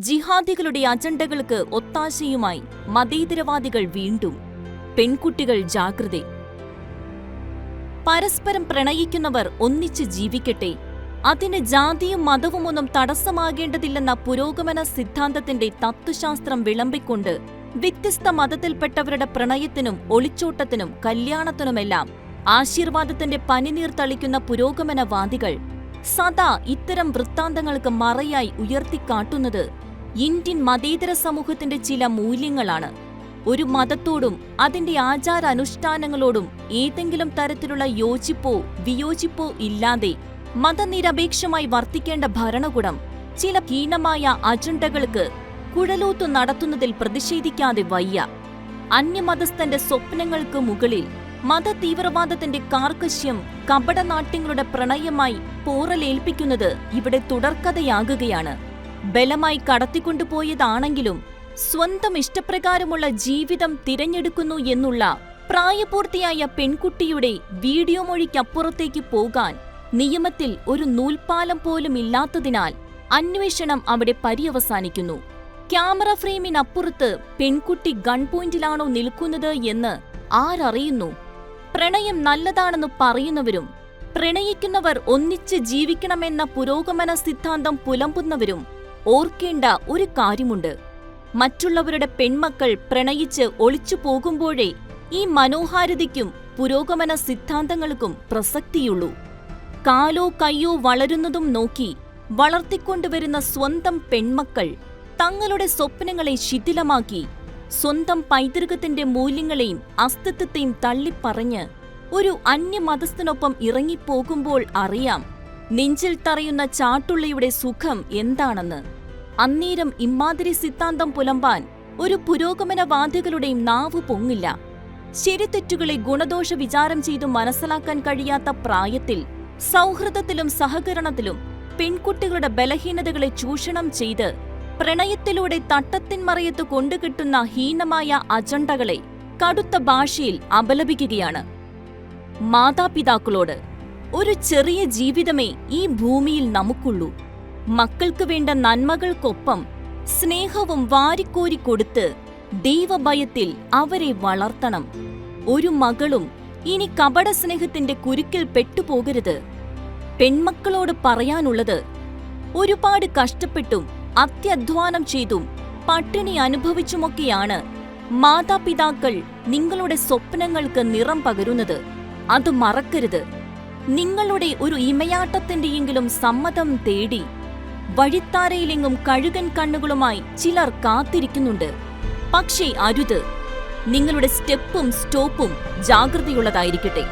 ജിഹാദികളുടെ അജണ്ടകൾക്ക് ഒത്താശയുമായി മതേതരവാദികൾ വീണ്ടും. പെൺകുട്ടികൾ ജാഗ്രത. പരസ്പരം പ്രണയിക്കുന്നവർ ഒന്നിച്ച് ജീവിക്കട്ടെ. അതിന് ജാതിയും മതവുമൊന്നും തടസ്സമാകേണ്ടതില്ലെന്ന പുരോഗമന സിദ്ധാന്തത്തിന്റെ തത്വശാസ്ത്രം വിളമ്പിക്കൊണ്ട് വ്യത്യസ്ത മതത്തിൽപ്പെട്ടവരുടെ പ്രണയത്തിനും ഒളിച്ചോട്ടത്തിനും കല്യാണത്തിനുമെല്ലാം ആശീർവാദത്തിന്റെ പനിനീർ തളിക്കുന്ന പുരോഗമനവാദികൾ സദാ ഇത്തരം വൃത്താന്തങ്ങൾക്ക് മറയായി ഉയർത്തിക്കാട്ടുന്നത് ഇന്ത്യൻ മതേതര സമൂഹത്തിന്റെ ചില മൂല്യങ്ങളാണ്. ഒരു മതത്തോടും അതിന്റെ ആചാരാനുഷ്ഠാനങ്ങളോടും ഏതെങ്കിലും തരത്തിലുള്ള യോജിപ്പോ വിയോജിപ്പോ ഇല്ലാതെ മതനിരപേക്ഷമായി വർത്തിക്കേണ്ട ഭരണകൂടം ചില ഹീനമായ അജണ്ടകൾക്ക് കുഴലൂത്തു നടത്തുന്നതിൽ പ്രതിഷേധിക്കാതെ വയ്യ. അന്യമതസ്ഥന്റെ സ്വപ്നങ്ങൾക്ക് മുകളിൽ മതതീവ്രവാദത്തിന്റെ കാർക്കശ്യം കപടനാട്യങ്ങളുടെ പ്രണയമായി പോറലേൽപ്പിക്കുന്നത് ഇവിടെ തുടർക്കഥയാകുകയാണ്. ബലമായി കടത്തിക്കൊണ്ടുപോയതാണെങ്കിലും സ്വന്തം ഇഷ്ടപ്രകാരമുള്ള ജീവിതം തിരഞ്ഞെടുക്കുന്നു എന്നുള്ള പ്രായപൂർത്തിയായ പെൺകുട്ടിയുടെ വീഡിയോ മൊഴിക്കപ്പുറത്തേക്ക് പോകാൻ നിയമത്തിൽ ഒരു നൂൽപ്പാലം പോലും ഇല്ലാത്തതിനാൽ അന്വേഷണം അവിടെ പര്യവസാനിക്കുന്നു. ക്യാമറ ഫ്രെയിമിനപ്പുറത്ത് പെൺകുട്ടി ഗൺ പോയിന്റിലാണോ നിൽക്കുന്നത് എന്ന് ആരറിയുന്നു? പ്രണയം നല്ലതാണെന്ന് പറയുന്നവരും പ്രണയിക്കുന്നവർ ഒന്നിച്ച് ജീവിക്കണമെന്ന പുരോഗമന സിദ്ധാന്തം പുലമ്പുന്നവരും ഓർക്കേണ്ട ഒരു കാര്യമുണ്ട്. മറ്റുള്ളവരുടെ പെൺമക്കൾ പ്രണയിച്ച് ഒളിച്ചു പോകുമ്പോഴേ ഈ മനോഹാരിതയ്ക്കും പുരോഗമന സിദ്ധാന്തങ്ങൾക്കും പ്രസക്തിയുള്ളൂ. കാലോ കയ്യോ വളരുന്നതും നോക്കി വളർത്തിക്കൊണ്ടുവരുന്ന സ്വന്തം പെൺമക്കൾ തങ്ങളുടെ സ്വപ്നങ്ങളെ ശിഥിലമാക്കി സ്വന്തം പൈതൃകത്തിന്റെ മൂല്യങ്ങളെയും അസ്തിത്വത്തെയും തള്ളിപ്പറഞ്ഞ് ഒരു അന്യമതസ്ഥനൊപ്പം ഇറങ്ങിപ്പോകുമ്പോൾ അറിയാം നെഞ്ചിൽ തറയുന്ന ചാട്ടുള്ളിയുടെ സുഖം എന്താണെന്ന്. അന്നേരം ഇമ്മാതിരി സിദ്ധാന്തം പുലമ്പാൻ ഒരു പുരോഗമനവാദികളുടെയും നാവ് പൊങ്ങില്ല. ശരിതെറ്റുകളെ ഗുണദോഷ വിചാരം ചെയ്തു മനസ്സിലാക്കാൻ കഴിയാത്ത പ്രായത്തിൽ സൗഹൃദത്തിലും സഹകരണത്തിലും പെൺകുട്ടികളുടെ ബലഹീനതകളെ ചൂഷണം ചെയ്ത് പ്രണയത്തിലൂടെ തട്ടത്തിന്മറയത്ത് കൊണ്ടുകിട്ടുന്ന ഹീനമായ അജണ്ടകളെ കടുത്ത ഭാഷയിൽ അപലപിക്കുകയാണ്. മാതാപിതാക്കളോട് ഒരു ചെറിയ ജീവിതമേ ഈ ഭൂമിയിൽ നമുക്കുള്ളൂ. മക്കൾക്ക് വേണ്ട നന്മകൾക്കൊപ്പം സ്നേഹവും വാരിക്കോരി കൊടുത്ത് ദൈവഭയത്തിൽ അവരെ വളർത്തണം. ഒരു മകളും ഇനി കപട സ്നേഹത്തിന്റെ കുരുക്കിൽ പെട്ടുപോകരുത്. പെൺമക്കളോട് പറയാനുള്ളത് ഒരുപാട് കഷ്ടപ്പെട്ടും അത്യധ്വാനം ചെയ്തും പട്ടിണി അനുഭവിച്ചുമൊക്കെയാണ് മാതാപിതാക്കൾ നിങ്ങളുടെ സ്വപ്നങ്ങൾക്ക് നിറം പകരുന്നത്. അത് മറക്കരുത്. നിങ്ങളുടെ ഒരു ഇമയാട്ടത്തിന്റെയെങ്കിലും സമ്മതം തേടി വഴിത്താരയിലെങ്ങും കഴുകൻ കണ്ണുകളുമായി ചിലർ കാത്തിരിക്കുന്നുണ്ട്. പക്ഷേ അരുത് നിങ്ങളുടെ സ്റ്റെപ്പും സ്റ്റോപ്പും ജാഗ്രതയുള്ളതായിരിക്കട്ടെ.